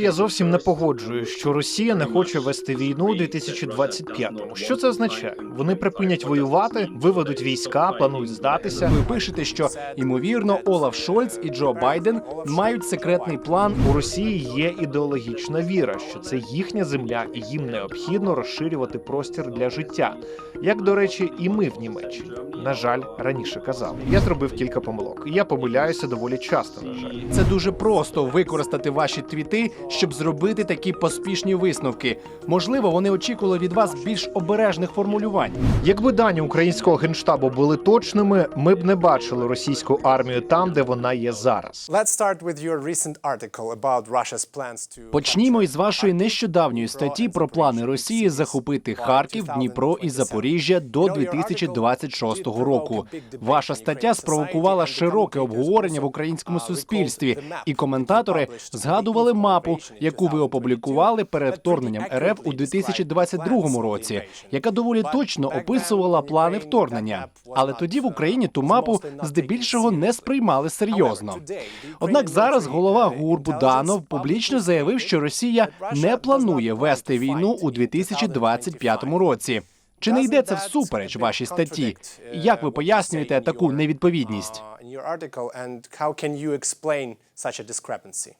Я зовсім не погоджуюсь, що Росія не хоче вести війну у 2025-му. Що це означає? Вони припинять воювати, виведуть війська, планують здатися. Ви пишете, що ймовірно Олаф Шольц і Джо Байден мають секретний план. У Росії є ідеологічна віра, що це їхня земля, і їм необхідно розширювати простір для життя. Як до речі, і ми в Німеччині. На жаль, раніше казали. Я зробив кілька помилок. Я помиляюся доволі часто. На жаль. Це дуже просто використати ваші твіти, щоб зробити такі поспішні висновки. Можливо, вони очікували від вас більш обережних формулювань. Якби дані українського генштабу були точними, ми б не бачили російську армію там, де вона є зараз. Почнімо із вашої нещодавньої статті про плани Росії захопити Харків, Дніпро і Запоріжжя до 2026 року. Ваша стаття спровокувала широке обговорення в українському суспільстві, і коментатори згадували мапу, яку ви опублікували перед вторгненням РФ у 2022 році, яка доволі точно описувала плани вторгнення. Але тоді в Україні ту мапу здебільшого не сприймали серйозно. Однак зараз голова ГУР Буданов публічно заявив, що Росія не планує вести війну у 2025 році. Чи не йде це всупереч вашій статті? Як ви пояснюєте таку невідповідність? uh, in your article and how can you explain such a discrepancy?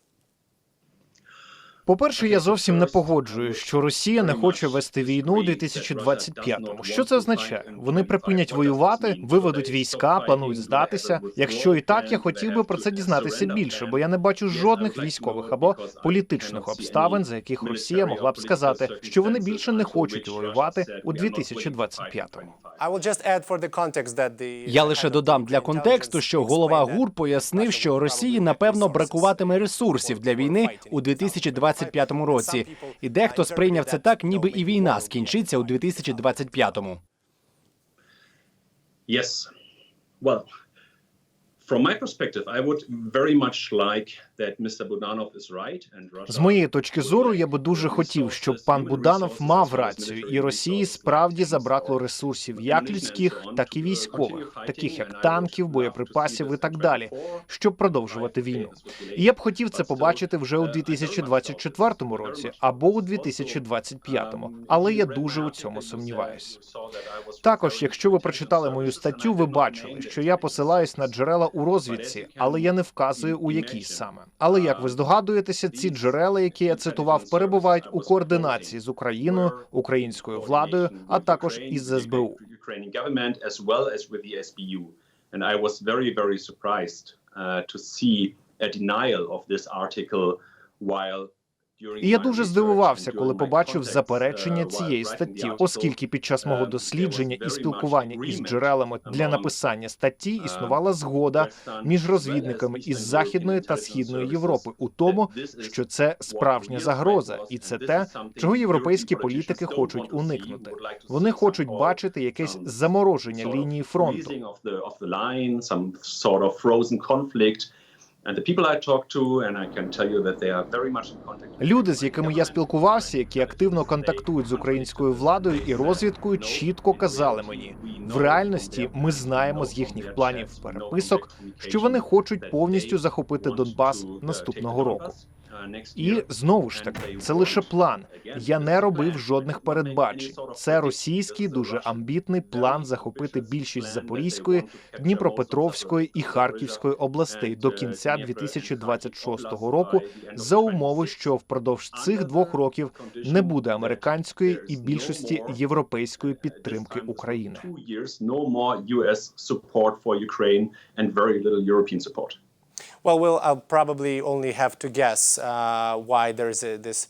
По-перше, я зовсім не погоджуюсь, що Росія не хоче вести війну у 2025-му. Що це означає? Вони припинять воювати, виведуть війська, планують здатися. Якщо і так, я хотів би про це дізнатися більше, бо я не бачу жодних військових або політичних обставин, за яких Росія могла б сказати, що вони більше не хочуть воювати у 2025-му. I will just add for the context that the Я лише додам для контексту, що голова ГУР пояснив, що Росії напевно бракуватиме ресурсів для війни у 2025 році. І дехто сприйняв це так, ніби і війна скінчиться у 2025-му. Yes. Well, from my perspective, I would very much like З моєї точки зору, я би дуже хотів, щоб пан Буданов мав рацію, і Росії справді забракло ресурсів, як людських, так і військових, таких як танків, боєприпасів і так далі, щоб продовжувати війну. І я б хотів це побачити вже у 2024 році або у 2025, але я дуже у цьому сумніваюся. Також, якщо ви прочитали мою статтю, ви бачили, що я посилаюсь на джерела у розвідці, але я не вказую у якій саме. Але як ви здогадуєтеся, ці джерела, які я цитував, перебувають у координації з Україною, українською владою, а також із СБУ. And I was very, very surprised uh, to see a denial of this article while І я дуже здивувався, коли побачив заперечення uh, цієї статті, оскільки під час мого uh, дослідження і спілкування із джерелами для написання статті uh, існувала згода між розвідниками із західної та східної Європи у тому, що це справжня загроза, і це те, чого європейські політики хочуть уникнути. Вони хочуть бачити якесь замороження лінії фронту. Люди, з якими я спілкувався, які активно контактують з українською владою і розвідкою, чітко казали мені в реальності. Ми знаємо з їхніх планів переписок, що вони хочуть повністю захопити Донбас наступного року. І знову ж таки, це лише план. Я не робив жодних передбачень. Це російський дуже амбітний план захопити більшість Запорізької, Дніпропетровської і Харківської областей до кінця 2026 року, за умови, що впродовж цих двох років не буде американської і більшості європейської підтримки України. Well, we'll I'll probably only have to guess uh, why there's this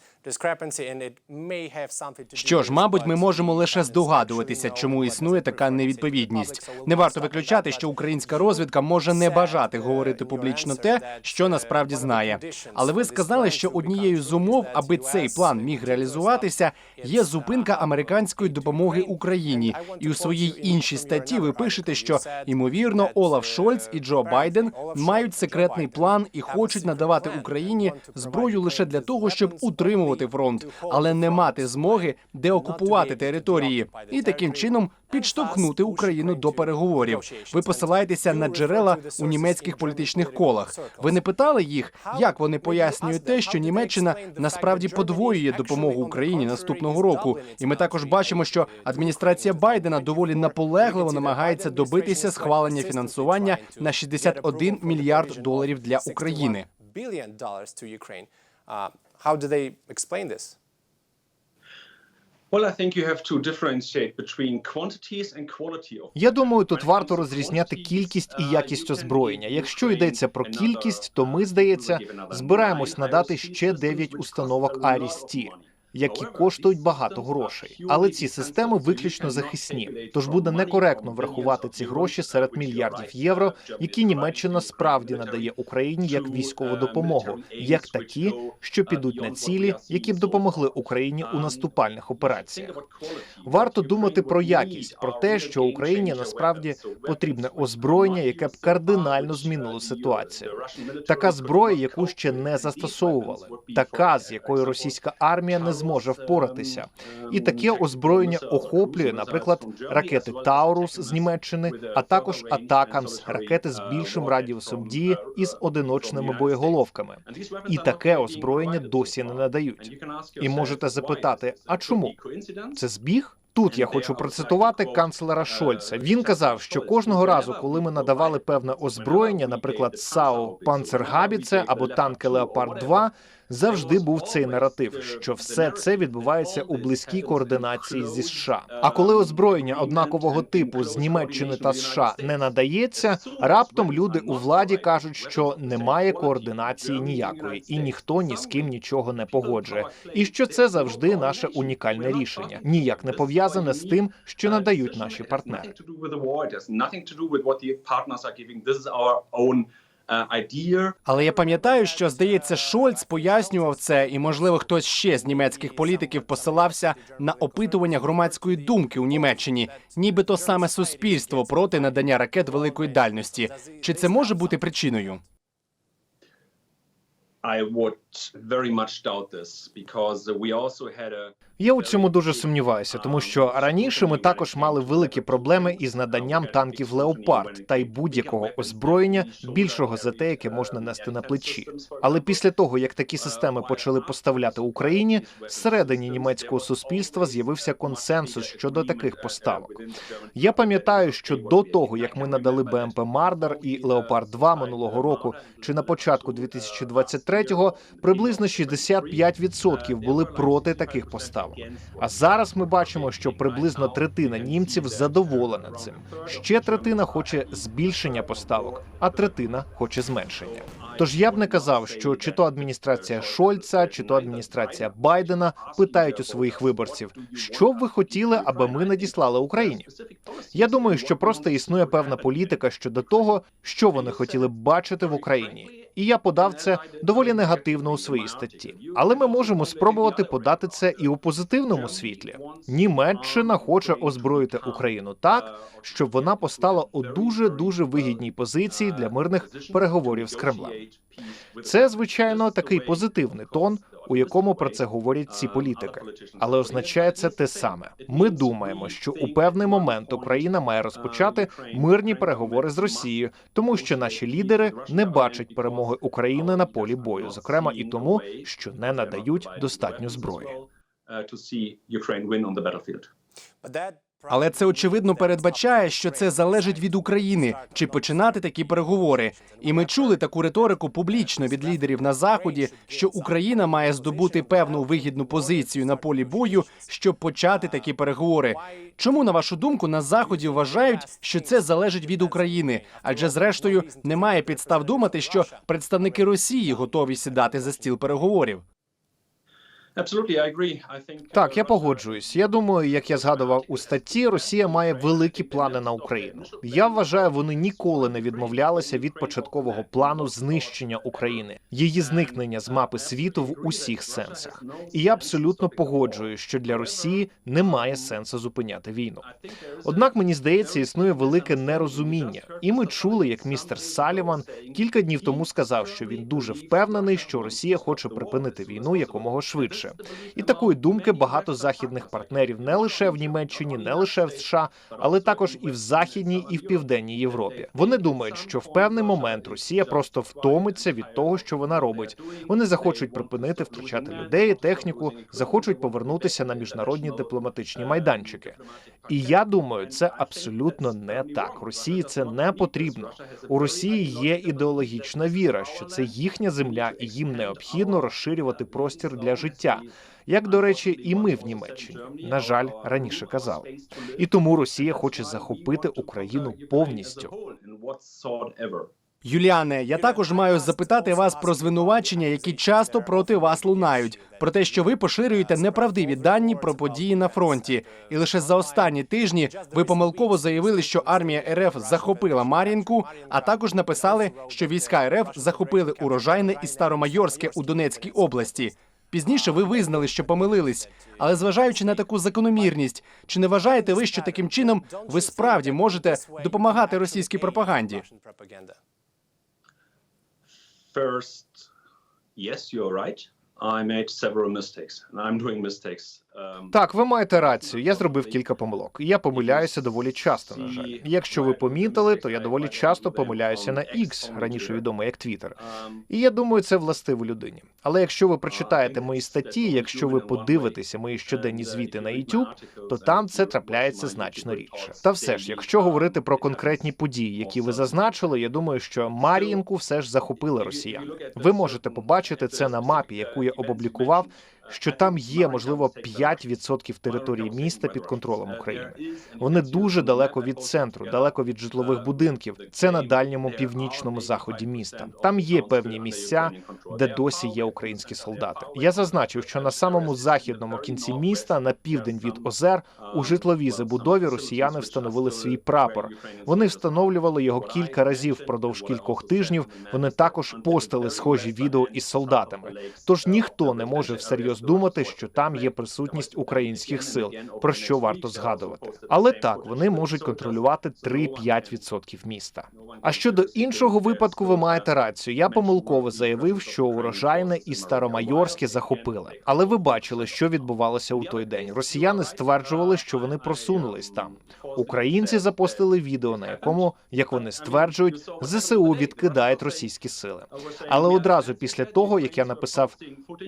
Що ж, мабуть, ми можемо лише здогадуватися, чому існує така невідповідність. Не варто виключати, що українська розвідка може не бажати uh, говорити публічно те, що насправді uh, the знає. Але ви сказали, що однією з умов, аби цей план міг реалізуватися, є зупинка uh, американської допомоги Україні. І у своїй іншій статті ви пишете, що ймовірно Олаф Шольц і Джо Байден мають секретний план і хочуть надавати. Україні зброю лише для того, щоб утримувати but фронт, але не мати змоги деокупувати території, і таким чином підштовхнути Україну до переговорів. Ви посилаєтеся на джерела у німецьких політичних колах. Ви не питали їх, як вони пояснюють те, що Німеччина насправді подвоює допомогу Україні наступного року. І ми також бачимо, що адміністрація Байдена доволі наполегливо намагається добитися схвалення фінансування на 61 мільярд доларів для України. Billion dollars to Ukraine. Uh, how do they explain this? Well, I think you have to differentiate between quantities and quality of Я думаю, тут варто розрізняти кількість і якість озброєння. Якщо йдеться про кількість, то ми, здається, збираємось надати ще 9 установок Арісті, які коштують багато грошей. Але ці системи виключно захисні. Тож буде некоректно врахувати ці гроші серед мільярдів євро, які Німеччина справді надає Україні як військову допомогу, як такі, що підуть на цілі, які б допомогли Україні у наступальних операціях. Варто думати про якість, про те, що Україні насправді потрібне озброєння, яке б кардинально змінило ситуацію. Така зброя, яку ще не застосовували, така з якою російська армія не зможе впоратися. І таке озброєння охоплює, наприклад, ракети Таурус з Німеччини, а також Атакамс, ракети з більшим радіусом дії і з одиночними боєголовками. І таке озброєння досі не надають. І можете запитати, а чому? Це збіг? Тут я хочу процитувати канцлера Шольца. Він казав, що кожного разу, коли ми надавали певне озброєння, наприклад, САУ Панцергабіце або танки Леопард 2 завжди був цей наратив, що все це відбувається у близькій координації зі США. А коли озброєння однакового типу з Німеччини та США не надається, раптом люди у владі кажуть, що немає координації ніякої, і ніхто ні з ким нічого не погоджує. І що це завжди наше унікальне рішення, ніяк не пов'язане з тим, що надають наші партнери. Uh, Але я пам'ятаю, що здається, Шольц пояснював це, і можливо хтось ще з німецьких політиків посилався на опитування громадської думки у Німеччині, нібито саме суспільство проти надання ракет великої дальності. Чи це може бути причиною? I would very much doubt this because we also had a Я у цьому дуже сумніваюся, тому що раніше ми також мали великі проблеми із наданням танків Леопард та й будь-якого озброєння більшого за те, яке можна нести на плечі. Але після того, як такі системи почали поставляти Україні, всередині німецького суспільства з'явився консенсус щодо таких поставок. Я пам'ятаю, що до того як ми надали БМП Мардер і Леопард 2 минулого року, чи на початку 2023-го, приблизно 65% були проти таких поставок. А зараз ми бачимо, що приблизно третина німців задоволена цим. Ще третина хоче збільшення поставок, а третина хоче зменшення. Тож я б не казав, що чи то адміністрація Шольца, чи то адміністрація Байдена питають у своїх виборців, що б ви хотіли, аби ми надіслали Україні. Я думаю, що просто існує певна політика щодо того, що вони хотіли б бачити в Україні. І я подав це доволі негативно у своїй статті. Але ми можемо спробувати подати це і у позитивному світлі. Німеччина хоче озброїти Україну так, щоб вона постала у дуже дуже вигідній позиції для мирних переговорів з Кремлем. Це звичайно такий позитивний тон, у якому про це говорять ці політики. Але означає це те саме. Ми думаємо, що у певний момент Україна має розпочати мирні переговори з Росією, тому що наші лідери не бачать перемоги України на полі бою, зокрема і тому, що не надають достатньо зброї. Але це очевидно передбачає, що це залежить від України, чи починати такі переговори. І ми чули таку риторику публічно від лідерів на заході, що Україна має здобути певну вигідну позицію на полі бою, щоб почати такі переговори. Чому на вашу думку на заході вважають, що це залежить від України? Адже зрештою немає підстав думати, що представники Росії готові сідати за стіл переговорів. Absolutely, I agree. I think Так, я погоджуюсь. Я думаю, як я згадував у статті, Росія має великі плани на Україну. Я вважаю, вони ніколи не відмовлялися від початкового плану знищення України, її зникнення з мапи світу в усіх сенсах. І я абсолютно погоджуюсь, що для Росії немає сенсу зупиняти війну. Однак мені здається, існує велике нерозуміння, і ми чули, як містер Саліван кілька днів тому сказав, що він дуже впевнений, що Росія хоче припинити війну якомога швидше. Інше. І такої думки багато західних партнерів не лише в Німеччині, не лише в США, але також і в західній, і в південній Європі. Вони думають, що в певний момент Росія просто втомиться від того, що вона робить. Вони захочуть припинити втрачати людей, техніку, захочуть повернутися на міжнародні дипломатичні майданчики. І я думаю, це абсолютно не так. Росії це не потрібно. У Росії є ідеологічна віра, що це їхня земля, і їм необхідно розширювати простір для життя. Як до речі, і ми в Німеччині на жаль раніше казали. І тому Росія хоче захопити Україну повністю. Юліане, я також маю запитати вас про звинувачення, які часто проти вас лунають, про те, що ви поширюєте неправдиві дані про події на фронті. І лише за останні тижні ви помилково заявили, що армія РФ захопила Мар'їнку, а також написали, що війська РФ захопили урожайне і Старомайорське у Донецькій області. Пізніше ви визнали, що помилились, але зважаючи на таку закономірність, чи не вважаєте ви, що таким чином ви справді можете допомагати російській пропаганді? First, yes, you're right. I made several mistakes, and I'm doing mistakes. Um, Так, ви маєте рацію. Я зробив кілька помилок. Я помиляюся доволі часто. На жаль, якщо ви помітили, то я доволі часто помиляюся на X, раніше відомо як Twitter. um, І я думаю, це властиво людині. Але якщо ви прочитаєте мої статті, якщо ви подивитеся мої щоденні звіти на YouTube, то там це трапляється значно рідше. Та все ж, якщо говорити про конкретні події, які ви зазначили, я думаю, що Мар'їнку все ж захопили росіяни. Ви можете побачити це на мапі, яку я опублікував. Що там є можливо 5% території міста під контролем України. Вони дуже далеко від центру, далеко від житлових будинків. Це на дальньому північному заході міста. Там є певні місця, де досі є українські солдати. Я зазначив, що на самому західному кінці міста, на південь від озер, у житловій забудові росіяни встановили свій прапор. Вони встановлювали його кілька разів впродовж кількох тижнів. Вони також постили схожі відео із солдатами. Тож ніхто не може всерйоз думати, що там є присутність українських сил, про що варто згадувати. Але так вони можуть контролювати 3-5% міста. А щодо іншого випадку, ви маєте рацію. Я помилково заявив, що урожайне і старомайорське захопили. Але ви бачили, що відбувалося у той день. Росіяни стверджували, що вони просунулись там. Українці запостили відео, на якому, як вони стверджують, ЗСУ відкидають російські сили. Але одразу після того, як я написав: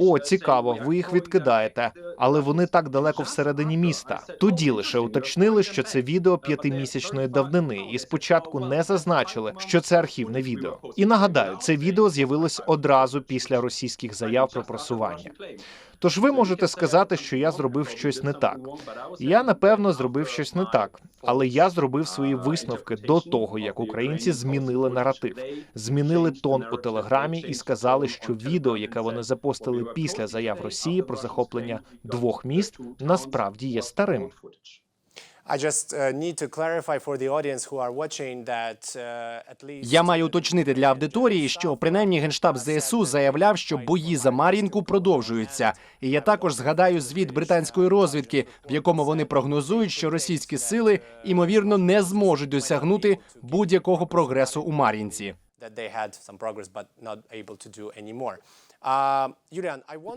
О, цікаво, ви їх відкидаєте, але вони так далеко всередині міста. Тоді лише уточнили, що це відео п'ятимісячної давнини, і спочатку не зазначили, що це архівне відео. І нагадаю, це відео з'явилось одразу після російських заяв про просування. Тож ви можете сказати, що я зробив щось не так. Я напевно зробив щось не так, але я зробив свої висновки до того, як українці змінили наратив, змінили тон у телеграмі і сказали, що відео, яке вони запостили після заяв Росії про захоплення двох міст, насправді є старим. Я маю уточнити для аудиторії, що принаймні генштаб ЗСУ заявляв, що бої за Мар'їнку продовжуються. І я також згадаю звіт британської розвідки, в якому вони прогнозують, що російські сили ймовірно не зможуть досягнути будь-якого прогресу у Мар'їнці.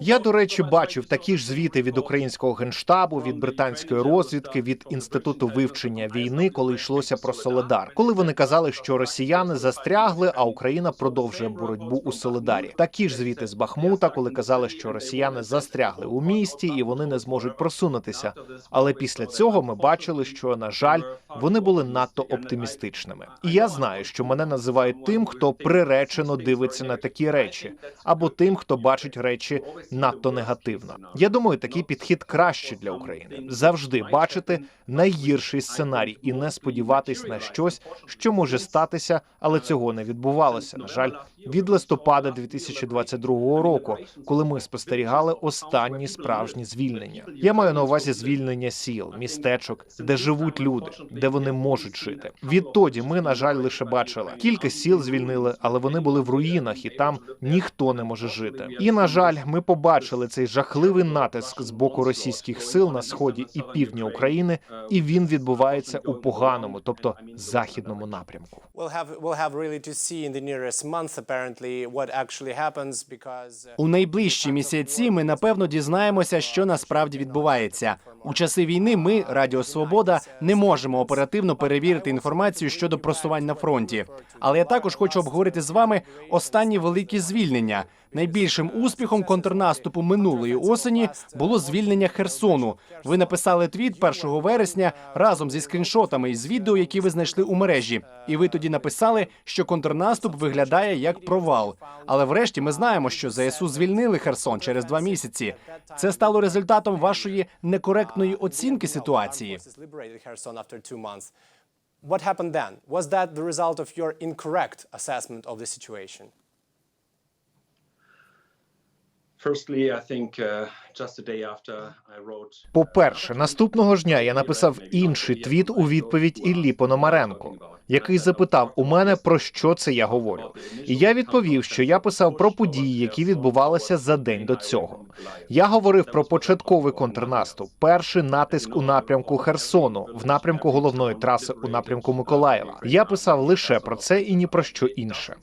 Я, до речі, бачив такі ж звіти від українського генштабу, від британської розвідки, від інституту вивчення війни, коли йшлося про Соледар, коли вони казали, що росіяни застрягли, а Україна продовжує боротьбу у Соледарі. Такі ж звіти з Бахмута, коли казали, що росіяни застрягли у місті і вони не зможуть просунутися. Але після цього ми бачили, що на жаль, вони були надто оптимістичними. І я знаю, що мене називають тим, хто приречено дивиться на такі речі, або тим, хто бачить речі надто негативно. Я думаю, такий підхід краще для України завжди бачити найгірший сценарій і не сподіватись на щось, що може статися, але цього не відбувалося. На жаль, від листопада 2022 року, коли ми спостерігали останні справжні звільнення. Я маю на увазі звільнення сіл, містечок, де живуть люди, де вони можуть жити. Відтоді ми, на жаль, лише бачили кілька сіл звільнили, але вони були в руїнах, і там ніхто не може жити. Жити. І на жаль, ми побачили цей жахливий натиск з боку російських сил на сході і півдні України, і він відбувається у поганому, тобто західному напрямку. Uh, У найближчі місяці ми напевно дізнаємося, що насправді відбувається. У часи війни ми, Радіо Свобода, не можемо оперативно перевірити інформацію щодо просувань на фронті. Але я також хочу обговорити з вами останні великі звільнення. Найбільшим успіхом контрнаступу минулої осені було звільнення Херсону. Ви написали твіт 1 вересня разом зі скріншотами із відео, які ви знайшли у мережі. І ви тоді написали, що контрнаступ виглядає як провал. Але врешті ми знаємо, що ЗСУ звільнили Херсон через два місяці. Це стало результатом вашої некоректної оцінки ситуації. What happened then? Was that the result of your incorrect assessment of the situation? Firstly, I think uh, just a day after I wrote. По-перше, наступного ж дня я написав інший твіт у відповідь Іллі Пономаренку, який запитав у мене про що це я говорю. І я відповів, що я писав про події, які відбувалися за день до цього. Я говорив про початковий контрнаступ, перший натиск у напрямку Херсону, в напрямку головної траси у напрямку Миколаєва. Я писав лише про це і ні про що інше.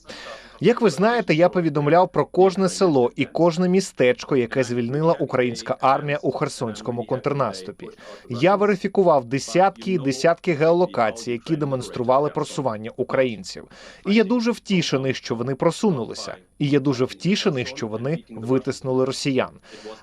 Як ви знаєте, я повідомляв про кожне село і кожне містечко, яке звільнила українська армія у херсонському контрнаступі. Я верифікував десятки і десятки геолокацій, які демонстрували просування українців. І я дуже втішений, що вони просунулися. І я дуже втішений, що вони витиснули росіян.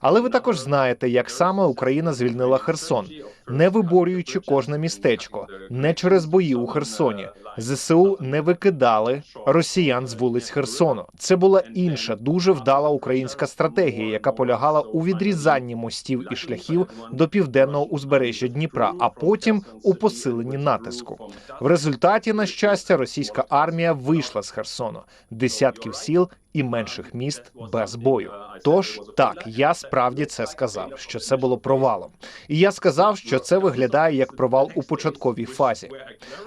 Але ви також знаєте, як саме Україна звільнила Херсон, не виборюючи кожне містечко, не через бої у Херсоні. ЗСУ не викидали росіян з вулиць Херсону. Це була інша дуже вдала українська стратегія, яка полягала у відрізанні мостів і шляхів до південного узбережжя Дніпра, а потім у посиленні натиску. В результаті, на щастя, російська армія вийшла з Херсону, десятків сіл і менших міст без бою. Тож так, я справді це сказав, що це було провалом, і я сказав, що це виглядає як провал у початковій фазі.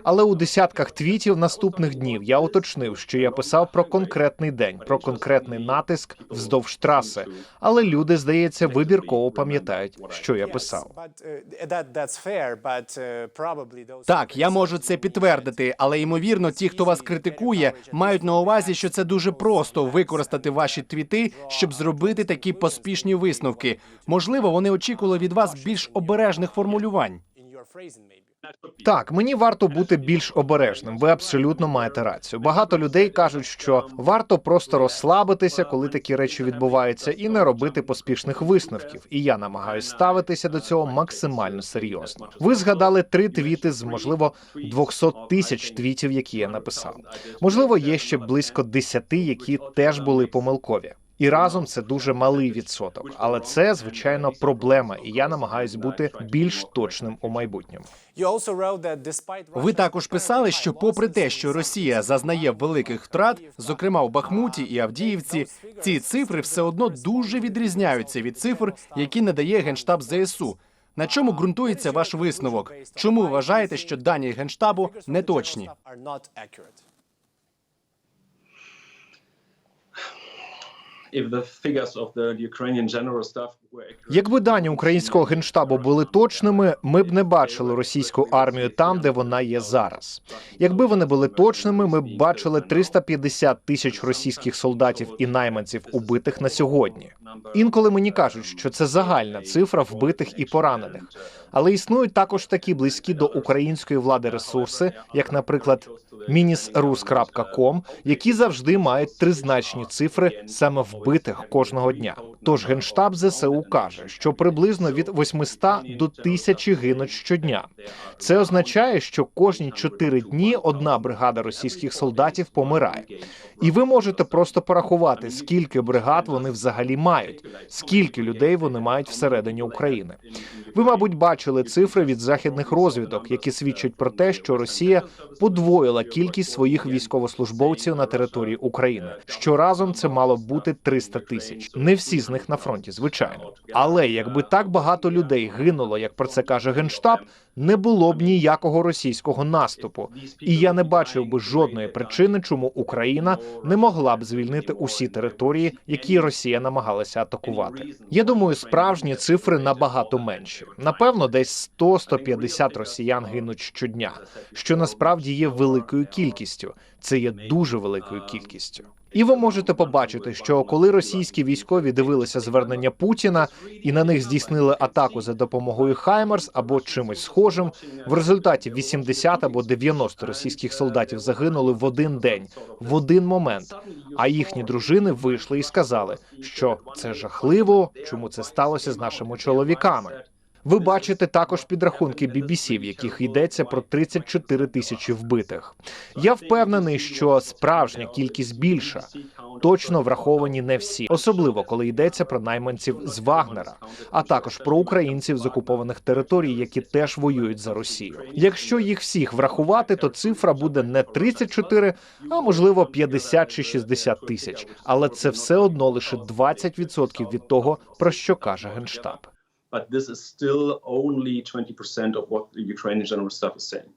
Але у десятках твітів наступних днів я уточнив, що я писав про конкретний день, про конкретний натиск вздовж траси. Але люди, здається, вибірково пам'ятають, що я писав. Так, я можу це підтвердити, але ймовірно, ті, хто вас критикує, мають на увазі, що це дуже просто використати ваші твіти, щоб зробити такі поспішні висновки. Можливо, вони очікували від вас більш обережних формулювань. Так, мені варто бути більш обережним. Ви абсолютно маєте рацію. Багато людей кажуть, що варто просто розслабитися, коли такі речі відбуваються, і не робити поспішних висновків. І я намагаюся ставитися до цього максимально серйозно. Ви згадали три твіти з можливо 200 тисяч твітів, які я написав. Можливо, є ще близько 10, які теж були помилкові. І разом це дуже малий відсоток, але це звичайно проблема, і я намагаюсь бути більш точним у майбутньому. Ви також писали, що попри те, що Росія зазнає великих втрат, зокрема у Бахмуті і Авдіївці, ці цифри все одно дуже відрізняються від цифр, які надає генштаб ЗСУ. На чому ґрунтується ваш висновок? Чому ви вважаєте, що дані генштабу не If the figures of the Ukrainian general staff Якби дані українського генштабу були точними, ми б не бачили російську армію там, де вона є зараз. Якби вони були точними, ми б бачили 350 тисяч російських солдатів і найманців убитих на сьогодні. Інколи мені кажуть, що це загальна цифра вбитих і поранених. Але існують також такі близькі до української влади ресурси, як, наприклад, minisrus.com, які завжди мають тризначні цифри саме вбитих кожного дня. Тож генштаб ЗСУ каже, що приблизно від 800 до 1000 гинуть щодня. Це означає, що кожні 4 дні одна бригада російських солдатів помирає. І ви можете просто порахувати, скільки бригад вони взагалі мають, скільки людей вони мають всередині України. Ви, мабуть, бачили цифри від західних розвідок, які свідчать про те, що Росія подвоїла кількість своїх військовослужбовців на території України. Що разом це мало бути 300 тисяч. Не всі з них на фронті, звичайно. Але якби так багато людей гинуло, як про це каже генштаб, не було б ніякого російського наступу. І я не бачив би жодної причини, чому Україна не могла б звільнити усі території, які Росія намагалася атакувати. Я думаю, справжні цифри набагато менші. Напевно, десь 100-150 росіян гинуть щодня, що насправді є великою кількістю. Це є дуже великою кількістю. І ви можете побачити, що коли російські військові дивилися звернення Путіна і на них здійснили атаку за допомогою Хаймерс або чимось схожим, в результаті 80 або 90 російських солдатів загинули в один день, в один момент. А їхні дружини вийшли і сказали, що це жахливо, чому це сталося з нашими чоловіками. Ви бачите також підрахунки BBC, в яких йдеться про 34 тисячі вбитих. Я впевнений, що справжня кількість більша. Точно враховані не всі, особливо коли йдеться про найманців з Вагнера, а також про українців з окупованих територій, які теж воюють за Росію. Якщо їх всіх врахувати, то цифра буде не 34, а можливо 50 чи 60 тисяч. Але це все одно лише 20% від того, про що каже генштаб. But this is still only 20% of what the Ukrainian General Staff is saying.